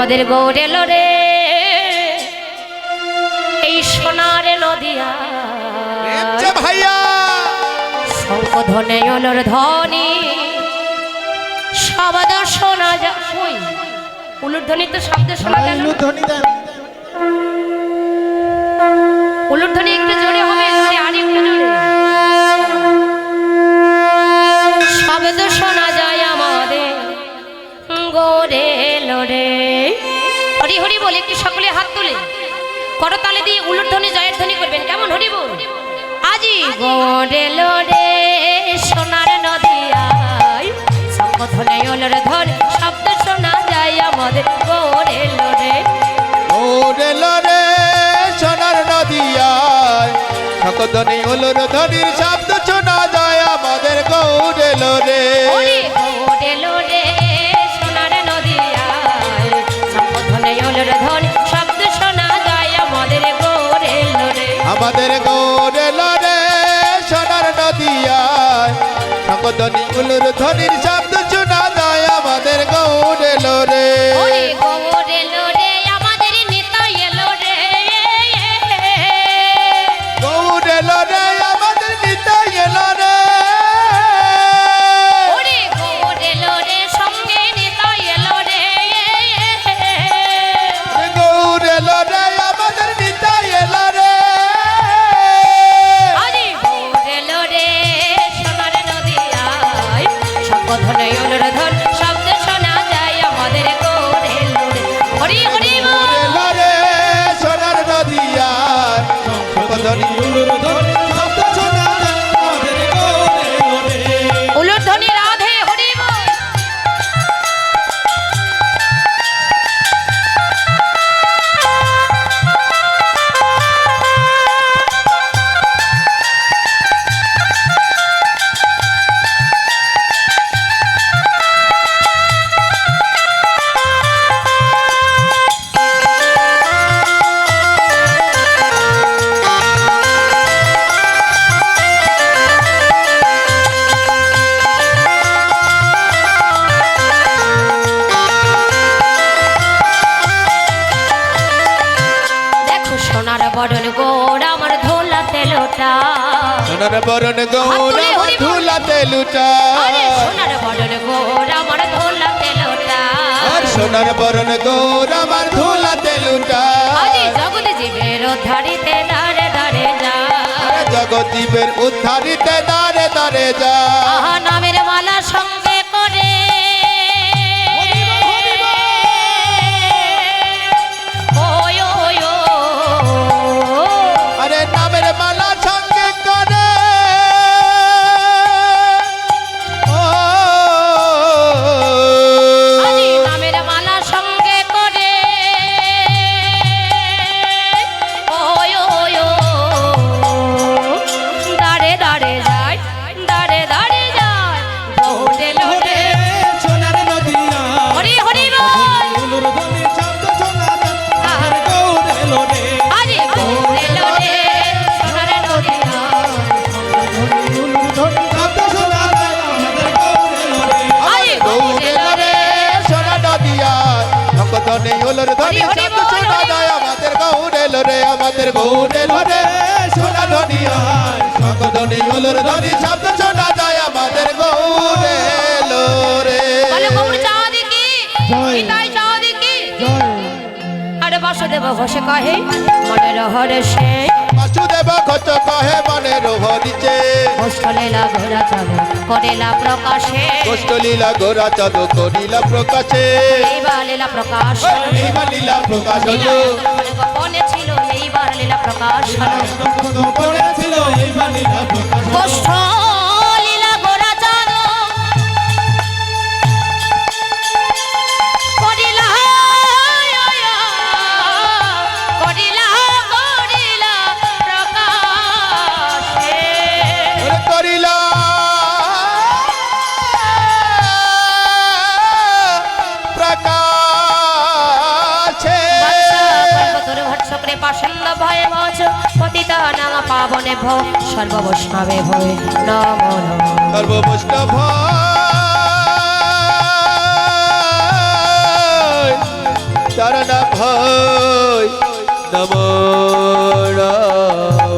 আমাদের গৌরে রে। এই সোনার নদিয়া ভাইয়া। শঙ্খ ধনে ধনী সবাদা শোনা যা উলুর ধ্বনি তো শব্দ শোনা গেল করতালে দিয়ে উলুর ধ্বনি জয়ের ধ্বনি করবেন। কেমন হরি বল? আজি গোরে লোরে সোনার নদিয়ায় ধ্বনি ওলর ধন শব্দ শোনা যায় আমাদের। গোরে লোরে ওরে লরে সোনার নদিয়ায় সকদনি ওলর ধ্বনির শব্দ শোনা যায় আমাদের। গৌরে গোরে লোরে আমাদের গৌরে লরে সোনার নদিয়ায়। সকদনি ওলর ধনির শব্দ ওলর বরণ গৌরা ধুলাতে লুটা। আরে সোনার বরণ গৌরা আমার ধুলাতে লুটা। আরে জগৎ জীবের ধারিতে দাঁড়ে দাঁড়ে যা। জগদীপের উদ্ধারিতে দারে দারে যা। আহা নামের মালা সঙ্গে লোরে আমাদের গৌরে লোরে সোনা নদিয়া ভক্তনে হলোর ধনি শব্দ শোনা যায় আমাদের গৌরে লোরে। আরে বাসুদেব ঘোষে কহে মনের রহরে বাসুদেব খচ কহে হোস্টলেলা ঘোরা চালু করেলা প্রকাশে। কষ্টলীলা গোরা চাঁদ করিলা প্রকাশে। এইবার লীলা প্রকাশ এইবার লীলা প্রকাশ হলো। গোপনে ছিল এইবার লীলা প্রকাশ ছিল এইবার লীলা প্রকাশ কষ্ট ভয়ে পতিতা নামা পাবনে ভো সর্ববৈষ্ণবে ভয়ে নম নম। সর্ব বৈষ্ণব তার নাম নম।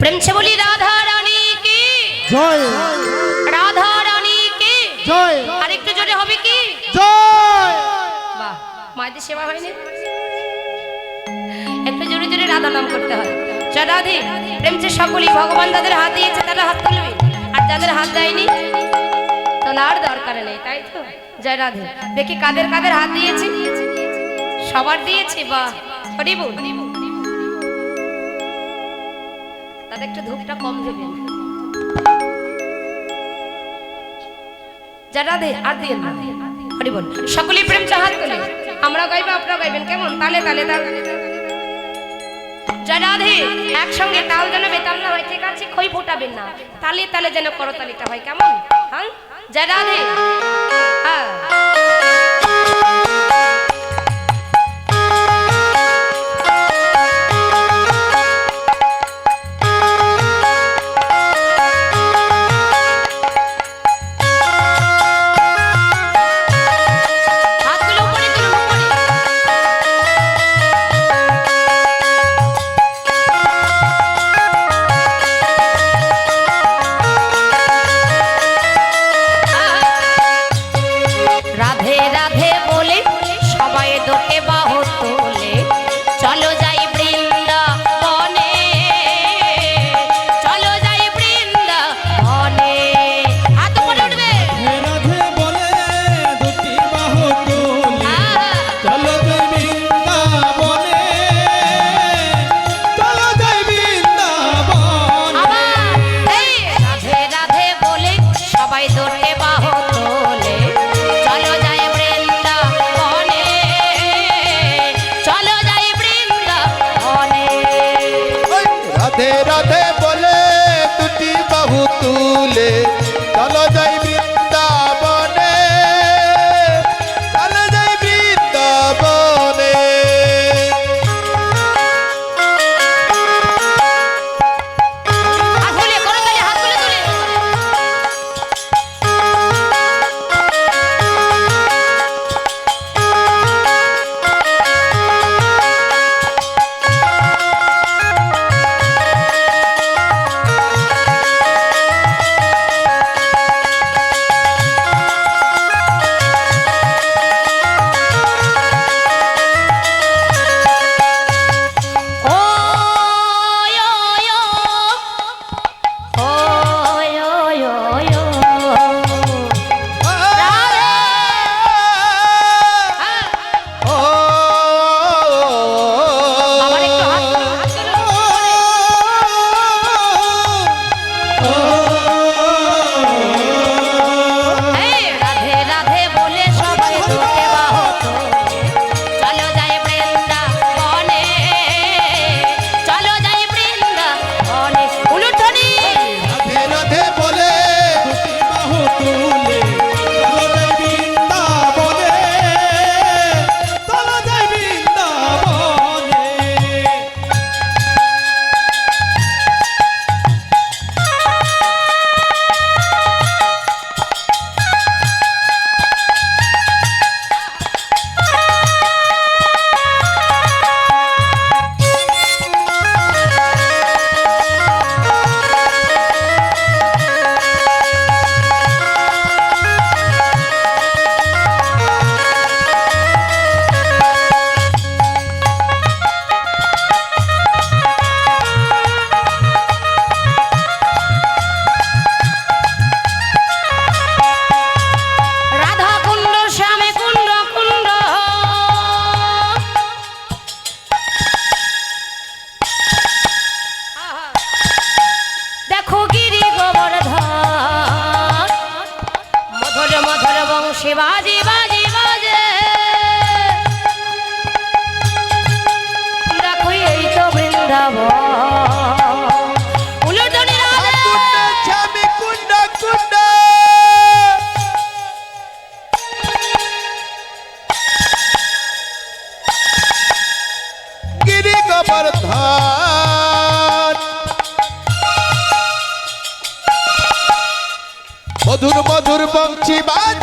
প্রেম সে বলি রাধা রানী কি? জয়। রাধা রানী কি? জয়। আর জোরে হবে কি? জয়। বাহ মায়েদের সেবা হয়নি? জোরে রাধা নাম করতে হয়। রাধে প্রেম সে সকলেই ভগবান যাদের হাত দিয়েছে, তারা হাত তুলবে। আর যাদের হাত দেয়নি তোলার দরকার নেই, তাই তো? জয় রাধে দেখি কাদের কাদের হাত দিয়েছি? সবার দিয়েছি বাহ হরি বল তাদের একটু ধূপটা কম দেবেন যা রাধে আর দিয়ে না। হরি বল সকলে প্রেম চাহাত আমরা গাইবো, আপনারা গাইবেন, কেমন? তালে তালে তালে। রাধে একসঙ্গে তাল যেন বেতাল না হয়, ঠিক আছে? খই ফোটাবেন না। তালে তালে যেন করতালিটা হয়, কেমন? হ্যাঁ? যা রাধে হ্যাঁ। দোটে বাহু মধুর মধুর বংশী বাজে বাজে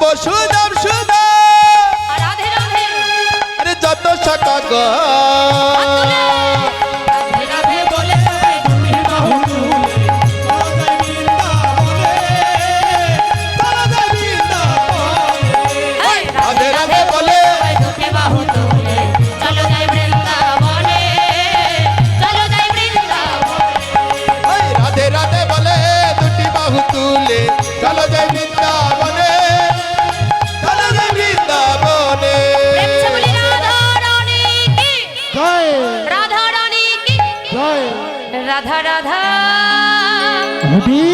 বসুদাম সুদা আরে যত সকল